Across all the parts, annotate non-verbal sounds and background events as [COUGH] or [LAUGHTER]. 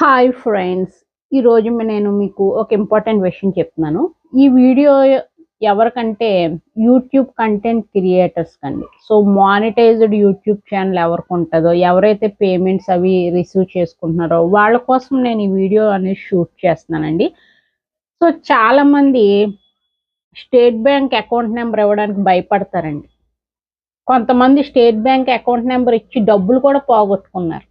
Hi friends ఈరోజు నేను మీకు ఒక ఇంపార్టెంట్ విషయం చెప్తున్నాను. ఈ వీడియో ఎవరికంటే యూట్యూబ్ కంటెంట్ క్రియేటర్స్ కండి. సో మానిటైజ్డ్ యూట్యూబ్ ఛానల్ ఎవరికి ఉంటుందో ఎవరైతే పేమెంట్స్ అవి రిసీవ్ చేసుకుంటున్నారో వాళ్ళ కోసం నేను ఈ వీడియో అనేది షూట్ చేస్తున్నానండి. సో చాలామంది స్టేట్ బ్యాంక్ అకౌంట్ నెంబర్ ఇవ్వడానికి భయపడతారండి. కొంతమంది స్టేట్ బ్యాంక్ అకౌంట్ నెంబర్ ఇచ్చి డబ్బులు కూడా పోగొట్టుకున్నారు.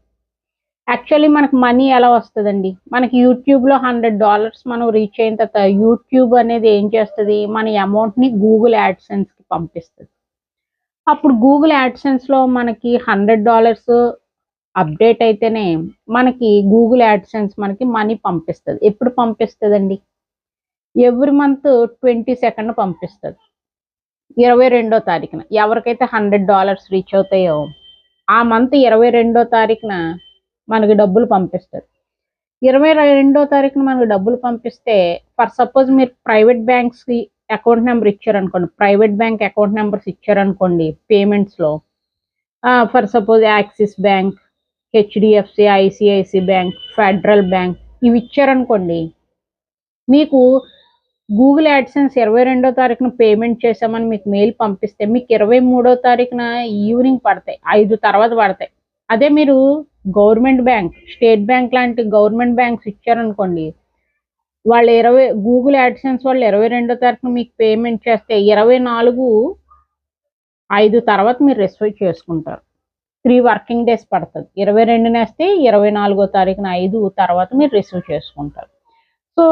యాక్చువల్లీ మనకు మనీ ఎలా వస్తుందండి? మనకి యూట్యూబ్లో హండ్రెడ్ డాలర్స్ మనం రీచ్ అయిన తర్వాత యూట్యూబ్ అనేది ఏం చేస్తుంది? మన అమౌంట్ని గూగుల్ యాడ్సెన్స్కి పంపిస్తుంది. అప్పుడు గూగుల్ యాడ్సెన్స్లో మనకి హండ్రెడ్ డాలర్స్ అప్డేట్ అయితేనే మనకి గూగుల్ యాడ్సెన్స్ మనకి మనీ పంపిస్తుంది. ఎప్పుడు పంపిస్తుందండి? ఎవ్రీ మంత్ ట్వంటీ సెకండ్ పంపిస్తుంది. ఇరవై రెండో తారీఖున. ఎవరికైతే హండ్రెడ్ డాలర్స్ రీచ్ అవుతాయో ఆ మంత్ ఇరవై రెండో తారీఖున మనకి డబ్బులు పంపిస్తుంది ఇరవై రెండో తారీఖున మనకు డబ్బులు పంపిస్తే ఫర్ సపోజ్ మీరు ప్రైవేట్ బ్యాంక్స్కి అకౌంట్ నెంబర్ ఇచ్చారనుకోండి ప్రైవేట్ బ్యాంక్ అకౌంట్ నెంబర్స్ ఇచ్చారనుకోండి పేమెంట్స్లో for suppose Axis bank HDFC ICIC bank federal bank ఇవి ఇచ్చారనుకోండి మీకు గూగుల్ యాడ్సెన్స్ ఇరవై రెండో తారీఖున పేమెంట్ చేసామని మీకు మెయిల్ పంపిస్తే మీకు ఇరవై మూడో తారీఖున ఈవినింగ్ పడతాయి ఐదు తర్వాత పడతాయి. అదే మీరు గవర్నమెంట్ బ్యాంక్ స్టేట్ బ్యాంక్ లాంటి గవర్నమెంట్ బ్యాంక్స్ ఇచ్చారనుకోండి వాళ్ళు ఇరవై గూగుల్ యాడ్సెన్స్ వాళ్ళు ఇరవై రెండో తారీఖున మీకు పేమెంట్ చేస్తే ఇరవై నాలుగు ఐదు తర్వాత మీరు రిసీవ్ చేసుకుంటారు. త్రీ వర్కింగ్ డేస్ పడుతుంది. ఇరవై రెండునేస్తే ఇరవై నాలుగో తారీఖున ఐదు తర్వాత మీరు రిసీవ్ చేసుకుంటారు. సో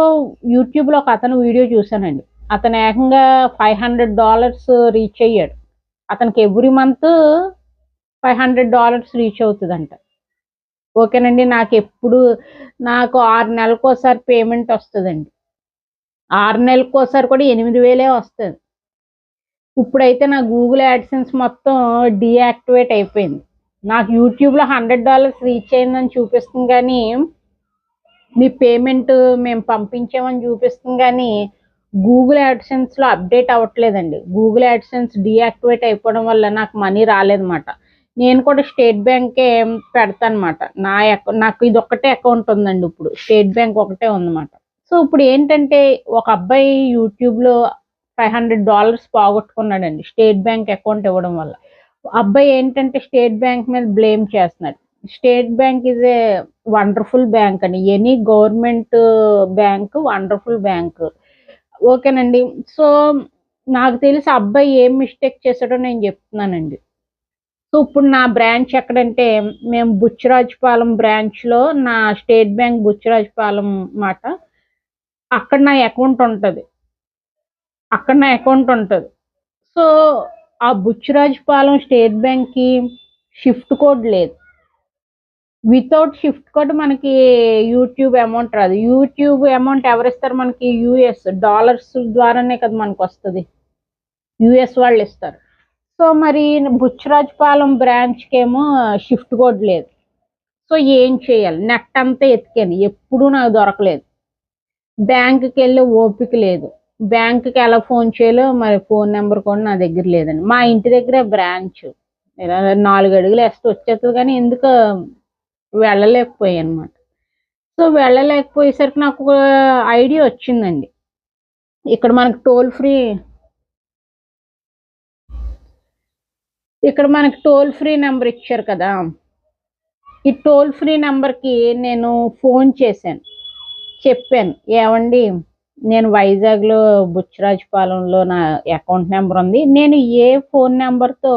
యూట్యూబ్లో ఒక అతను వీడియో చూశానండి. అతను ఏకంగా ఫైవ్ హండ్రెడ్ డాలర్స్ రీచ్ అయ్యాడు. అతనికి every month five hundred dollars reach అవుతుందంట. ఓకేనండి నాకు ఎప్పుడు నాకు ఆరు నెలలకు ఒకసారి పేమెంట్ వస్తుందండి. ఆరు నెలలకు ఒకసారి కూడా ఎనిమిది వేలే వస్తుంది. ఇప్పుడైతే నా గూగుల్ యాడ్సెన్స్ మొత్తం డీయాక్టివేట్ అయిపోయింది. నాకు యూట్యూబ్లో హండ్రెడ్ డాలర్స్ రీచ్ అయిందని చూపిస్తుంది కానీ మీ పేమెంట్ మేము పంపించామని చూపిస్తుంది కానీ గూగుల్ యాడ్సెన్స్లో అప్డేట్ అవ్వట్లేదండి. గూగుల్ యాడ్సెన్స్ డీయాక్టివేట్ అయిపోవడం వల్ల నాకు మనీ రాలేదన్నమాట. నేను కూడా స్టేట్ బ్యాంకే పెడతానమాట. నా అకౌ- నాకు ఇది ఒక్కటే అకౌంట్ ఉందండి ఇప్పుడు. స్టేట్ బ్యాంక్ ఒకటే ఉందన్నమాట. సో ఇప్పుడు ఏంటంటే ఒక అబ్బాయి యూట్యూబ్లో ఫైవ్ హండ్రెడ్ డాలర్స్ పోగొట్టుకున్నాడండి స్టేట్ బ్యాంక్ అకౌంట్ ఇవ్వడం వల్ల. అబ్బాయి ఏంటంటే స్టేట్ బ్యాంక్ మీద బ్లేమ్ చేస్తున్నాడు. State bank is a wonderful bank అని any government bank wonderful bank. ఓకేనండి. సో నాకు తెలిసి అబ్బాయి ఏం మిస్టేక్ చేశాడో నేను చెప్తున్నానండి. సో ఇప్పుడు నా బ్రాంచ్ ఎక్కడంటే మేము బుచ్చిరాజుపాలెం బ్రాంచ్లో నా స్టేట్ బ్యాంక్ బుచ్చిరాజుపాలెం మాట. అక్కడ నా అకౌంట్ ఉంటుంది. అక్కడ నా అకౌంట్ ఉంటుంది. సో ఆ బుచ్చిరాజుపాలెం స్టేట్ బ్యాంక్కి షిఫ్ట్ కోడ్ లేదు. వితౌట్ షిఫ్ట్ కోడ్ మనకి యూట్యూబ్ అమౌంట్ రాదు. యూట్యూబ్ అమౌంట్ ఎవరిస్తారు మనకి? యూఎస్. డాలర్స్ ద్వారానే కదా మనకు వస్తుంది యుఎస్ వాళ్ళు ఇస్తారు సో మరి బుచ్చిరాజుపాలెం బ్రాంచ్కి ఏమో షిఫ్ట్ కూడా లేదు. సో ఏం చేయాలి? నెట్ అంతా ఎతికాను. ఎప్పుడూ నాకు దొరకలేదు. బ్యాంకుకి వెళ్ళి ఓపిక లేదు. బ్యాంకుకి ఎలా ఫోన్ చేయాలో మరి ఫోన్ నెంబర్ కూడా నా దగ్గర లేదండి. మా ఇంటి దగ్గర బ్రాంచ్. ఇలా నాలుగు అడుగులు వేస్తే వచ్చేస్తుంది కానీ ఎందుకు వెళ్ళలేకపోయాను అనమాట సో వెళ్ళలేకపోయేసరికి నాకు ఒక ఐడియా వచ్చిందండి. ఇక్కడ మనకు టోల్ ఫ్రీ ఇక్కడ మనకి టోల్ ఫ్రీ నెంబర్ ఇచ్చారు కదా. ఈ టోల్ ఫ్రీ నెంబర్కి నేను ఫోన్ చేశాను. చెప్పాను ఏమండి నేను వైజాగ్లో బుచ్చరాజపాలెంలో నా అకౌంట్ నెంబర్ ఉంది. నేను ఏ ఫోన్ నెంబర్తో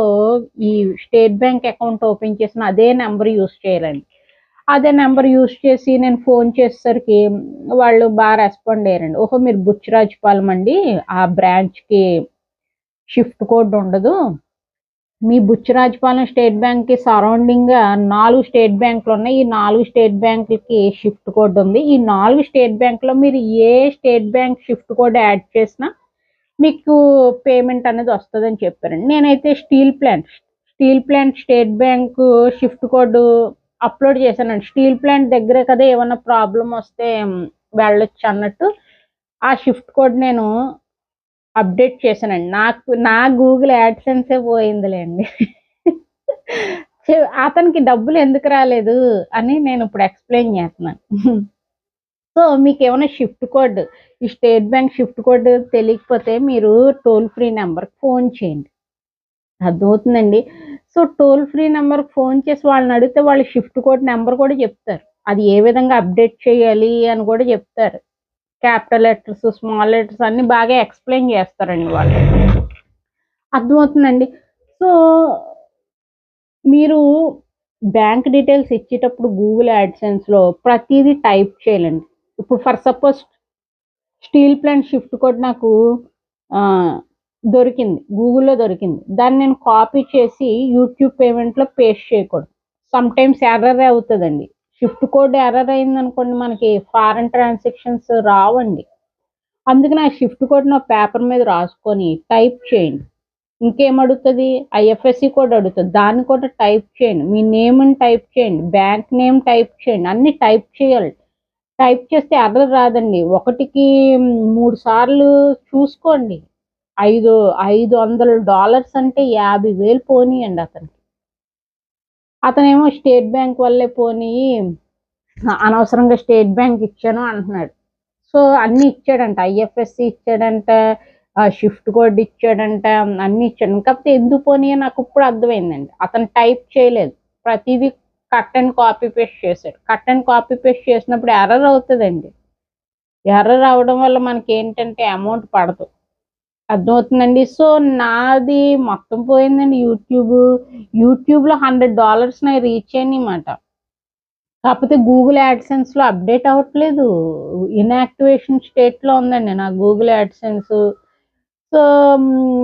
ఈ స్టేట్ బ్యాంక్ అకౌంట్ ఓపెన్ చేసిన అదే నెంబర్ యూస్ చేయాలండి అదే నెంబర్ యూస్ చేసి నేను ఫోన్ చేసేసరికి వాళ్ళు బాగా రెస్పాండ్ అయ్యారండి. ఓహో మీరు బుచ్చరాజపాలెం అండి? ఆ బ్రాంచ్కి షిఫ్ట్ కోడ్ ఉండదు. మీ బుచ్చిరాజుపాలెం స్టేట్ బ్యాంక్కి సరౌండింగ్గా నాలుగు స్టేట్ బ్యాంకులు ఉన్నాయి. ఈ నాలుగు స్టేట్ బ్యాంకులకి షిఫ్ట్ కోడ్ ఉంది. ఈ నాలుగు స్టేట్ బ్యాంకులో మీరు ఏ state bank shift code add చేసినా మీకు పేమెంట్ అనేది వస్తుందని చెప్పారండి. నేనైతే steel plant steel plant state bank shift code upload చేశానండి. స్టీల్ ప్లాంట్ దగ్గరే కదా ఏమైనా ప్రాబ్లం వస్తే వెళ్ళొచ్చు అన్నట్టు ఆ షిఫ్ట్ కోడ్ నేను అప్డేట్ చేశానండి. నాకు నా గూగుల్ యాడ్సెన్సే పోయిందిలేండి. [LAUGHS] అతనికి డబ్బులు ఎందుకు రాలేదు అని నేను ఇప్పుడు ఎక్స్ప్లెయిన్ చేస్తున్నాను. సో మీకు ఏమైనా షిఫ్ట్ కోడ్ ఈ స్టేట్ బ్యాంక్ షిఫ్ట్ కోడ్ తెలియకపోతే మీరు టోల్ ఫ్రీ నెంబర్కి ఫోన్ చేయండి. అర్థమవుతుందండి? సో టోల్ ఫ్రీ నెంబర్కి ఫోన్ చేసి వాళ్ళని అడిగితే వాళ్ళు షిఫ్ట్ కోడ్ నెంబర్ కూడా చెప్తారు. అది ఏ విధంగా అప్డేట్ చేయాలి అని కూడా చెప్తారు. క్యాపిటల్ లెటర్స్ స్మాల్ లెటర్స్ అన్ని బాగా ఎక్స్ప్లెయిన్ చేస్తారండి వాళ్ళు. అర్థమవుతుందండి? సో మీరు బ్యాంక్ డీటెయిల్స్ ఇచ్చేటప్పుడు గూగుల్ యాడ్సెన్స్లో ప్రతిదీ టైప్ చేయాలండి. ఇప్పుడు for suppose steel plant shift code నాకు దొరికింది. గూగుల్లో దొరికింది. దాన్ని నేను కాపీ చేసి యూట్యూబ్ పేమెంట్లో పేస్ట్ చేయకూడదు. సమ్ టైమ్స్ ఎర్రర్ అవుతుందండి. షిఫ్ట్ కోడ్ ఎర్రర్ అయింది అనుకోండి మనకి ఫారెన్ ట్రాన్సాక్షన్స్ రావండి. అందుకని ఆ షిఫ్ట్ కోడ్ నా పేపర్ మీద రాసుకొని టైప్ చేయండి. ఇంకేం అడుగుతుంది? ఐఎఫ్ఎస్సి కోడ్ అడుగుతుంది. దాన్ని కూడా టైప్ చేయండి. మీ నేమ్ని టైప్ చేయండి. బ్యాంక్ నేమ్ టైప్ చేయండి. అన్ని టైప్ చేయాలి. టైప్ చేస్తే ఎర్రర్ రాదండి. ఒకటికి మూడు సార్లు చూసుకోండి. ఐదు ఐదు వందల డాలర్స్ అంటే యాభై వేలు పోనీయండి అతనికి. అతనేమో స్టేట్ బ్యాంక్ వల్లే పోనీ అనవసరంగా స్టేట్ బ్యాంక్ ఇచ్చాను అంటున్నాడు. సో అన్ని ఇచ్చాడంట ఐఎఫ్ఎస్సి ఇచ్చాడంట షిఫ్ట్ కోడ్ ఇచ్చాడంట అన్ని ఇచ్చాడు. కాకపోతే ఎందుకు పోనీ నాకు ఇప్పుడు అర్థమైందండి. అతను టైప్ చేయలేదు. ప్రతిదీ కట్ అండ్ కాపీ పేస్ట్ చేశాడు. కట్ అండ్ కాపీ పేస్ట్ చేసినప్పుడు ఎర్రర్ అవుతుందండి. ఎర్రర్ అవడం వల్ల మనకి ఏంటంటే అమౌంట్ పడదు. అర్థమవుతుందండి. సో నాది మొత్తం పోయిందండి యూట్యూబ్. యూట్యూబ్లో హండ్రెడ్ డాలర్స్ నాకు రీచ్ అన్నమాట కాకపోతే గూగుల్ యాడ్సెన్స్లో అప్డేట్ అవ్వట్లేదు. ఇన్యాక్టివేషన్ స్టేట్లో ఉందండి నా గూగుల్ యాడ్సెన్స్. సో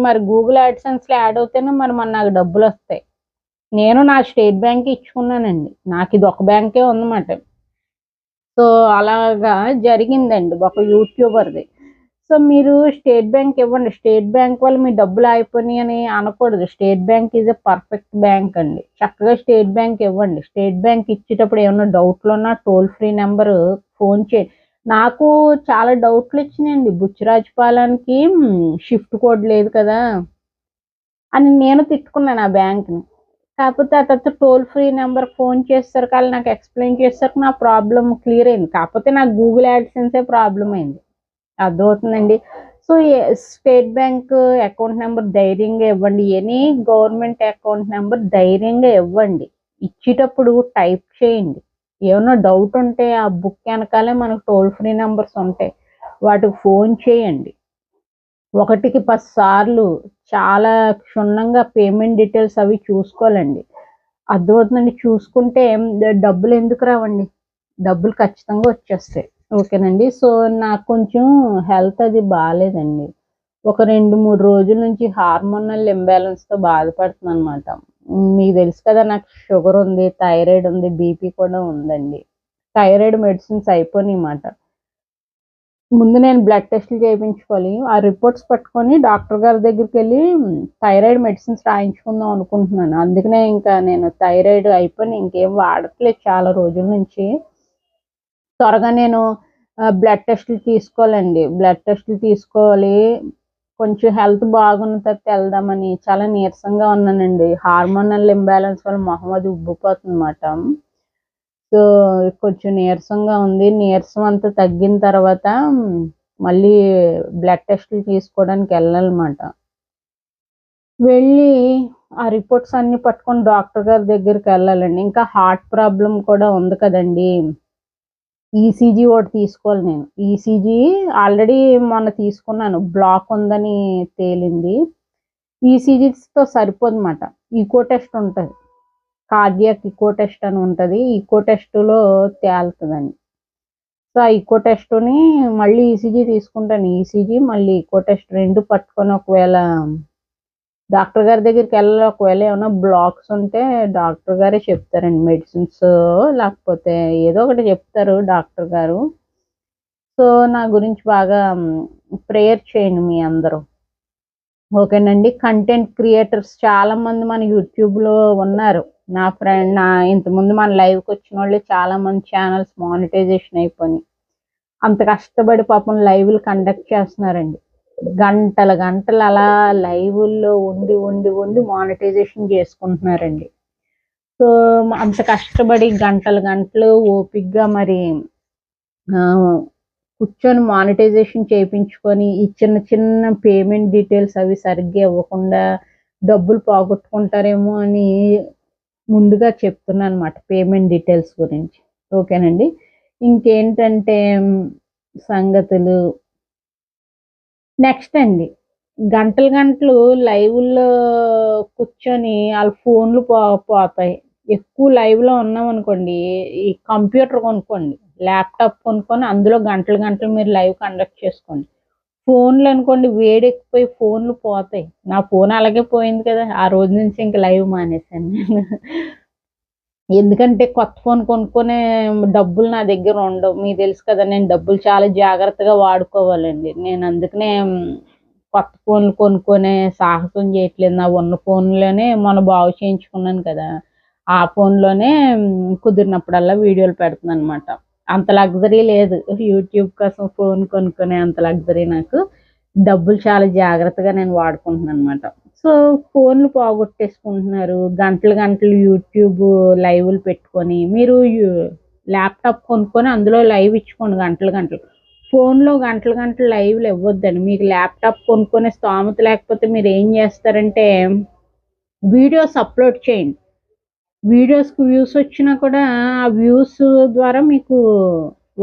మరి గూగుల్ యాడ్సెన్స్లో యాడ్ అవుతేనే మరి మన నాకు డబ్బులు వస్తాయి. నేను నా స్టేట్ బ్యాంక్ ఇచ్చుకున్నానండి. నాకు ఇది ఒక బ్యాంకే ఉందన్నమాట. సో అలాగా జరిగిందండి. ఒక యూట్యూబర్ది. సో మీరు స్టేట్ బ్యాంక్ ఇవ్వండి. స్టేట్ బ్యాంక్ వల్ల మీ డబ్బులు అయిపోయినాయి అని అనకూడదు. State bank is a perfect bank అండి. చక్కగా స్టేట్ బ్యాంక్ ఇవ్వండి. స్టేట్ బ్యాంక్ ఇచ్చేటప్పుడు ఏమైనా డౌట్లు ఉన్నా టోల్ ఫ్రీ నెంబర్ ఫోన్ చే నాకు చాలా డౌట్లు వచ్చినాయండి బుచ్చిరాజపాలెంకి షిఫ్ట్ కోడ్ లేదు కదా అని నేను తిట్టుకున్నాను ఆ బ్యాంక్ని. కాకపోతే ఆ తర్వాత టోల్ ఫ్రీ నెంబర్ ఫోన్ చేస్తారు కానీ నాకు ఎక్స్ప్లెయిన్ చేస్తారు నా ప్రాబ్లం క్లియర్ అయింది. కాకపోతే నాకు గూగుల్ యాడ్సెన్సే ప్రాబ్లం అయింది. అర్థమవుతుందండి. So state bank account number ధైర్యంగా ఇవ్వండి. ఎనీ గవర్నమెంట్ అకౌంట్ నెంబర్ ధైర్యంగా ఇవ్వండి. ఇచ్చేటప్పుడు టైప్ చేయండి. ఏమైనా డౌట్ ఉంటే ఆ బుక్ వెనకాలే మనకు టోల్ ఫ్రీ నెంబర్స్ ఉంటాయి. వాటికి ఫోన్ చేయండి. ఒకటికి పది సార్లు చాలా క్షుణ్ణంగా పేమెంట్ డీటెయిల్స్ అవి చూసుకోవాలండి. అర్థమవుతుందండి? చూసుకుంటే డబ్బులు ఎందుకు రావండి? డబ్బులు ఖచ్చితంగా వచ్చేస్తాయి. ఓకేనండి. సో నాకు కొంచెం హెల్త్ అది బాగాలేదండి ఒక రెండు మూడు రోజుల నుంచి హార్మోనల్ ఇంబ్యాలెన్స్తో బాధపడుతున్నాను అనమాట మీకు తెలుసు కదా నాకు షుగర్ ఉంది థైరాయిడ్ ఉంది బీపీ కూడా ఉందండి. థైరాయిడ్ మెడిసిన్స్ అయిపోయినాయి అన్నమాట. ముందు నేను బ్లడ్ టెస్ట్లు చేయించుకోవాలి. ఆ రిపోర్ట్స్ పట్టుకొని డాక్టర్ గారి దగ్గరికి వెళ్ళి థైరాయిడ్ మెడిసిన్స్ రాయించుకుందాం అనుకుంటున్నాను. అందుకనే ఇంకా నేను థైరాయిడ్ అయిపోయి ఇంకేం వాడట్లేదు చాలా రోజుల నుంచి. త్వరగా నేను బ్లడ్ టెస్ట్లు తీసుకోవాలండి. బ్లడ్ టెస్ట్లు తీసుకోవాలి. కొంచెం హెల్త్ బాగున్న తర్వాత వెళ్దామని చాలా నీరసంగా ఉన్నానండి. హార్మోనల్ ఇంబ్యాలెన్స్ వల్ల మొహం అది ఉబ్బిపోతుందన్నమాట. సో కొంచెం నీరసంగా ఉంది. నీరసం అంతా తగ్గిన తర్వాత మళ్ళీ బ్లడ్ టెస్ట్లు తీసుకోవడానికి వెళ్ళాలన్నమాట. వెళ్ళి ఆ రిపోర్ట్స్ అన్నీ పట్టుకొని డాక్టర్ గారి దగ్గరికి వెళ్ళాలండి. ఇంకా హార్ట్ ప్రాబ్లం కూడా ఉంది కదండి. ఈసీజీ ఒకటి తీసుకోవాలి నేను. ఈసీజీ ఆల్రెడీ మొన్న తీసుకున్నాను. బ్లాక్ ఉందని తేలింది. ఈసీజీతో సరిపోదన్నమాట. ఈకో టెస్ట్ ఉంటుంది. కార్డియాక్ ఈకో టెస్ట్ అని ఉంటుంది. ఈకో టెస్టులో తేలుతుందండి సో ఆ ఈకో టెస్ట్ని మళ్ళీ ఈసీజీ తీసుకుంటాను. ఈసీజీ మళ్ళీ ఈకో టెస్ట్ రెండు పట్టుకొని ఒకవేళ డాక్టర్ గారి దగ్గరికి వెళ్ళాలి. ఒకవేళ ఏమైనా బ్లాక్స్ ఉంటే డాక్టర్ గారే చెప్తారండి. మెడిసిన్స్ లేకపోతే ఏదో ఒకటి చెప్తారు డాక్టర్ గారు. సో నా గురించి బాగా ప్రేయర్ చేయండి మీ అందరూ. ఓకేనండి. కంటెంట్ క్రియేటర్స్ చాలామంది మన యూట్యూబ్లో ఉన్నారు. నా ఫ్రెండ్ నా ఇంతకుముందు మన లైవ్కి వచ్చిన వాళ్ళు చాలామంది ఛానల్స్ మానిటైజేషన్ అయిపోయినాయి. అంత కష్టపడి పాపం లైవ్లు కండక్ట్ చేస్తున్నారండి. గంటల గంటలు అలా లైవ్ల్లో ఉండి ఉండి ఉండి మానిటైజేషన్ చేసుకుంటున్నారండి. సో అంత కష్టపడి గంటలు గంటలు ఓపిగ్గా మరి కూర్చొని మానిటైజేషన్ చేయించుకొని ఈ చిన్న చిన్న పేమెంట్ డీటెయిల్స్ అవి సరిగ్గా ఇవ్వకుండా డబ్బులు పోగొట్టుకుంటారేమో అని ముందుగా చెప్తున్నాను అనమాట పేమెంట్ డీటెయిల్స్ గురించి. ఓకేనండి? ఇంకేంటంటే సంగతులు నెక్స్ట్ అండి. గంటలు గంటలు లైవ్లో కూర్చొని వాళ్ళ ఫోన్లు పో పోతాయి. ఎక్కువ లైవ్లో ఉన్నాం అనుకోండి ఈ కంప్యూటర్ కొనుక్కోండి ల్యాప్టాప్ కొనుక్కొని అందులో గంటలు గంటలు మీరు లైవ్ కండక్ట్ చేసుకోండి. ఫోన్లు అనుకోండి వేడెక్కిపోయి ఫోన్లు పోతాయి. నా ఫోన్ అలాగే పోయింది కదా ఆ రోజు నుంచి ఇంక లైవ్ మానేశాను నేను. ఎందుకంటే కొత్త ఫోన్ కొనుక్కునే డబ్బులు నా దగ్గర ఉండవు. మీకు తెలుసు కదా నేను డబ్బులు చాలా జాగ్రత్తగా వాడుకోవాలండి. నేను అందుకనే కొత్త ఫోన్లు కొనుక్కునే సాహసం చేయట్లేదు. నా ఉన్న ఫోన్లోనే మొన్న బాగు చేయించుకున్నాను కదా. ఆ ఫోన్లోనే కుదిరినప్పుడల్లా వీడియోలు పెడుతున్నాను అనమాట అంత లగ్జరీ లేదు. యూట్యూబ్ కోసం ఫోన్ కొనుక్కునే అంత లగ్జరీ నాకు. డబ్బులు చాలా జాగ్రత్తగా నేను వాడుకుంటున్నాను అనమాట సో ఫోన్లు పోగొట్టేసుకుంటున్నారు. గంటలు గంటలు యూట్యూబ్ లైవ్లు పెట్టుకొని మీరు ల్యాప్టాప్ కొనుక్కొని అందులో లైవ్ ఇచ్చుకోండి గంటలు గంటలు. ఫోన్లో గంటలు గంటలు లైవ్లు ఇవ్వద్దండి. మీకు ల్యాప్టాప్ కొనుక్కునే స్తోమత లేకపోతే మీరు ఏం చేస్తారంటే వీడియోస్ అప్లోడ్ చేయండి. వీడియోస్కి వ్యూస్ వచ్చినా కూడా ఆ వ్యూస్ ద్వారా మీకు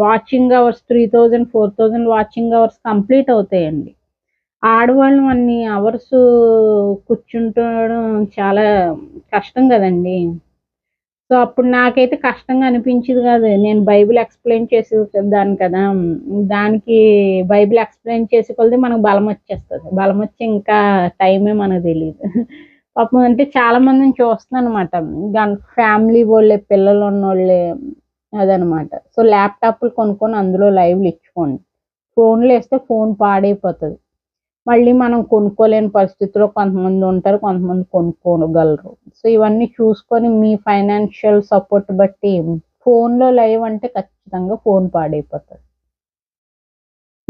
watching hours three thousand four thousand watching hours complete అవుతాయండి. ఆడవాళ్ళు అన్ని అవర్స్ కూర్చుంటడం చాలా కష్టం కదండి. సో అప్పుడు నాకైతే కష్టంగా అనిపించేది కాదు. నేను బైబిల్ ఎక్స్ప్లెయిన్ చేసి దాని కదా. దానికి బైబిల్ ఎక్స్ప్లెయిన్ చేసే కొలది మనకు బలం వచ్చేస్తుంది. బలం వచ్చి ఇంకా టైమే మనకు తెలియదు పాపం అంటే చాలా మందిని చూస్తున్నాను అనమాట ఫ్యామిలీ వాళ్ళే పిల్లలు ఉన్నోళ్ళే అదనమాట. సో ల్యాప్టాప్లు కొనుక్కొని అందులో లైవ్లు ఇచ్చుకోండి. ఫోన్లు వేస్తే ఫోన్ పాడైపోతుంది. మళ్ళీ మనం కొనుక్కోలేని పరిస్థితిలో కొంతమంది ఉంటారు కొంతమంది కొనుక్కోగలరు. సో ఇవన్నీ చూసుకొని మీ ఫైనాన్షియల్ సపోర్ట్ బట్టి ఫోన్లో లైవ్ అంటే ఖచ్చితంగా ఫోన్ పాడైపోతుంది.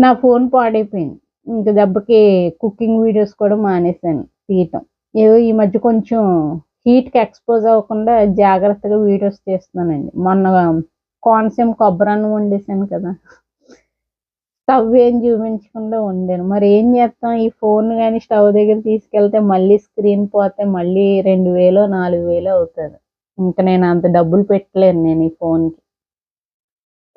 నా ఫోన్ పాడైపోయింది. ఇంక దెబ్బకి కుకింగ్ వీడియోస్ కూడా మానేశాను తీయటం. ఏదో ఈ మధ్య కొంచెం హీట్కి ఎక్స్పోజ్ అవ్వకుండా జాగ్రత్తగా వీడియోస్ చేస్తున్నానండి మొన్న కోనసీమ కొబ్బరి అన్నం వండేసాను కదా. స్టవ్ ఏం చూపించకుండా ఉండేను. మరి ఏం చేస్తాం? ఈ ఫోన్ కానీ స్టవ్ దగ్గర తీసుకెళ్తే మళ్ళీ స్క్రీన్ పోతే మళ్ళీ రెండు వేలో నాలుగు వేలు అవుతుంది. ఇంకా నేను అంత డబ్బులు పెట్టలేను నేను ఈ ఫోన్కి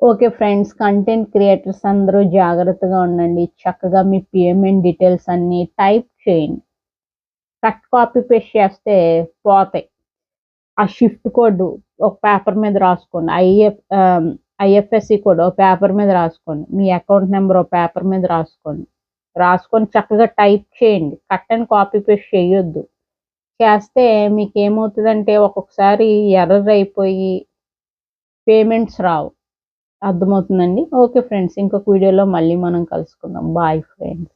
ఓకే ఫ్రెండ్స్ కంటెంట్ క్రియేటర్స్ అందరూ జాగ్రత్తగా ఉండండి. చక్కగా మీ పేమెంట్ డీటెయిల్స్ అన్నీ టైప్ చేయండి. కట్ కాపీ పేస్ట్ చేస్తే పోతాయి. ఆ షిఫ్ట్ కోడ్ ఒక పేపర్ మీద రాసుకోండి. ఐఎఫ్ ఐఎఫ్ఎస్సి కోడ్ ఒక పేపర్ మీద రాసుకోండి. మీ అకౌంట్ నెంబర్ ఒక పేపర్ మీద రాసుకోండి. రాసుకొని చక్కగా టైప్ చేయండి. కట్ అండ్ కాపీ పేస్ట్ చేయొద్దు. చేస్తే మీకు ఏమవుతుందంటే ఒక్కొక్కసారి ఎర్రర్ అయిపోయి పేమెంట్స్ రావు. అర్థమవుతుందండి? ఓకే ఫ్రెండ్స్ ఇంకొక వీడియోలో మళ్ళీ మనం కలుసుకుందాం. Bye friends.